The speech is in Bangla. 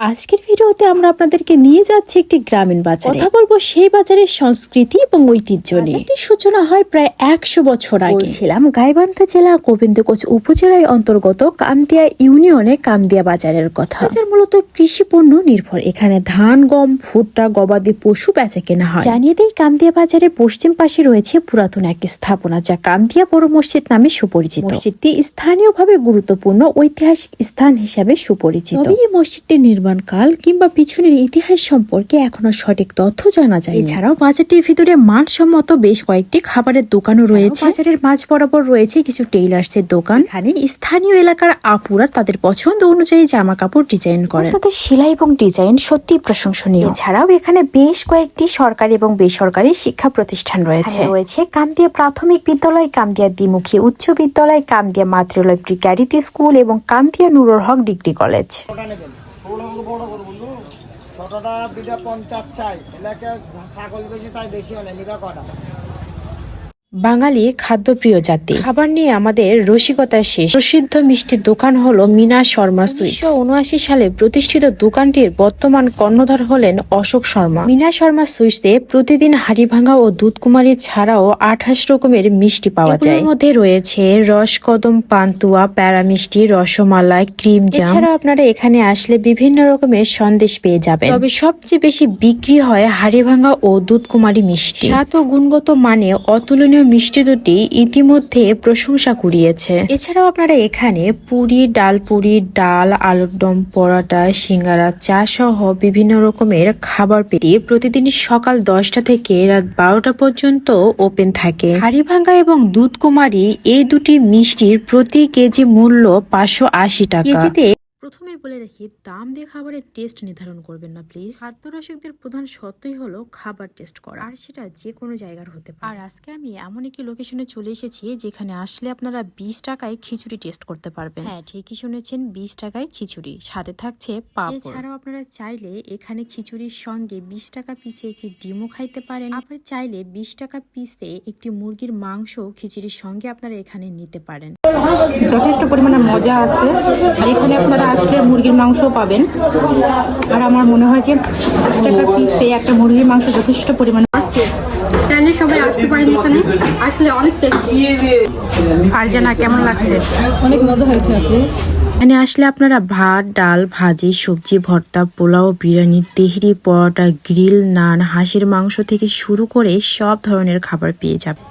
আজকের ভিডিওতে আমরা আপনাদেরকে নিয়ে যাচ্ছি একটি গ্রামীণ বাজার। কথা বলব সেই বাজারের সংস্কৃতি এবং ঐতিহ্য নিয়ে। সূচনা হয় প্রায় একশো বছর আগে। ছিলাম গাইবান্ধা জেলা গোবিন্দগঞ্জ উপজেলায় অন্তর্গত কামদিয়া ইউনিয়নে কামদিয়া বাজারের কথা। বাজার মূলত কৃষি পণ্য নির্ভর। এখানে ধান গম ভুট্টা গবাদি পশু বেচা কেনা হয়। জানিয়ে দেই কামদিয়া বাজারের পশ্চিম পাশে রয়েছে পুরাতন এক স্থাপনা যা কামদিয়া বড় মসজিদ নামে সুপরিচিত। মসজিদটি স্থানীয়ভাবে গুরুত্বপূর্ণ ঐতিহাসিক স্থান হিসাবে সুপরিচিত। এই মসজিদটি নির্মাণ কাল কিংবা পিছনের ইতিহাস সম্পর্কে এখনও সঠিক তথ্য জানা যায় এছাড়াও বাজারটির ভিতরে মানসম্মত বেশ কয়েকটি খাবারের দোকানও রয়েছে। বাজারের মাঝ বরাবর রয়েছে কিছু টেইলার্স এর দোকান। এখানে স্থানীয় এলাকার আপুরা তাদের পছন্দ অনুযায়ী জামা কাপড় ডিজাইন করেন। তাদের সেলাই এবং ডিজাইন সত্যি প্রশংসনীয়। এছাড়াও এখানে বেশ কয়েকটি সরকারি এবং বেসরকারি শিক্ষা প্রতিষ্ঠান রয়েছে। রয়েছে কামদিয়া প্রাথমিক বিদ্যালয় কামদিয়া দ্বিমুখী উচ্চ বিদ্যালয় কামদিয়া মাতৃলয় প্রি ক্যাডেট স্কুল এবং কামদিয়া নুরুল হক ডিগ্রি কলেজ। ছোটটা দুইটা পঞ্চাশ চাই? এলাকায় ছাগল বেশি তাই বেশি হলে নিবা কটা? বাঙালি খাদ্যপ্রিয় জাতি। খাবার নিয়ে আমাদের রসিকতা শেষ। প্রসিদ্ধ মিষ্টির দোকান হলো মিনা শর্মা সুইট উনআশি সালে প্রতিষ্ঠিত দোকানটির বর্তমান কর্ণধার হলেন অশোক শর্মা। মিনা শর্মা সুইটসে প্রতিদিন হাড়িভাঙা ও দুধকুমারী ছাড়াও আঠাশ রকমের মিষ্টি পাওয়া যায়। এর মধ্যে রয়েছে রসকদম, পান্তুয়া প্যারা মিষ্টি রসমালাই, ক্রিম জাম। এছাড়া আপনারা এখানে আসলে বিভিন্ন রকমের সন্দেশ পেয়ে যাবেন। তবে সবচেয়ে বেশি বিক্রি হয় হাড়িভাঙা ও দুধকুমারী মিষ্টি। স্বাদ ও গুণগত মানে অতুলনীয় মিষ্টি দুটি ইতিমধ্যে প্রশংসা কুড়িয়েছে। এছাড়াও আপনারা এখানে পুরি, ডাল পুরি, ডাল, আলুর দম, পরোটা, সিঙ্গারা, চা সহ বিভিন্ন রকমের খাবার পেটি প্রতিদিন সকাল দশটা থেকে রাত বারোটা পর্যন্ত ওপেন থাকে। হাড়িভাঙ্গা এবং দুধ কুমারী এই দুটি মিষ্টির প্রতি কেজি মূল্য পাঁচশো আশি টাকা। কেজিতে প্রথমে বলে রাখি দাম দিয়ে খাবারের টেস্ট নির্ধারণ করবেন না প্লিজ খাদ্য রসিকদের প্রধান সত্যই হলো খাবার টেস্ট করা। আর সেটা যে কোনো জায়গার হতে পারে। আর আজকে আমি এমন একটি লোকেশনে চলে এসেছি যেখানে আসলে আপনারা বিশ টাকায় খিচুড়ি টেস্ট করতে পারবেন। হ্যাঁ ঠিকই শুনেছেন বিশ টাকায় খিচুড়ি। সাথে থাকছে পাপড়। এছাড়াও আপনারা চাইলে এখানে খিচুড়ির সঙ্গে বিশ টাকা পিচে একটি ডিমও খাইতে পারেন। আবার চাইলে বিশ টাকা পিসে একটি মুরগির মাংস খিচুড়ির সঙ্গে আপনারা এখানে নিতে পারেন। যথেষ্ট পরিমাণে মজা আছে। আর এখানে আপনারা আসলে মুরগির মাংস পাবেন। আর আমার মনে হয় যে পাঁচ টাকা পিসে একটা মুরগির মাংস যথেষ্ট পরিমাণে চাইলে সবাই আসতে পারেন এখানে। আসলে অনেক টেস্টি আর কেমন লাগছে? অনেক মজা হয়েছে আপনি এখানে আসলে আপনারা ভাত ডাল ভাজি সবজি ভর্তা পোলাও বিরিয়ানি তেহরি পরোটা গ্রিল নান হাঁসের মাংস থেকে শুরু করে সব ধরনের খাবার পেয়ে যাবেন।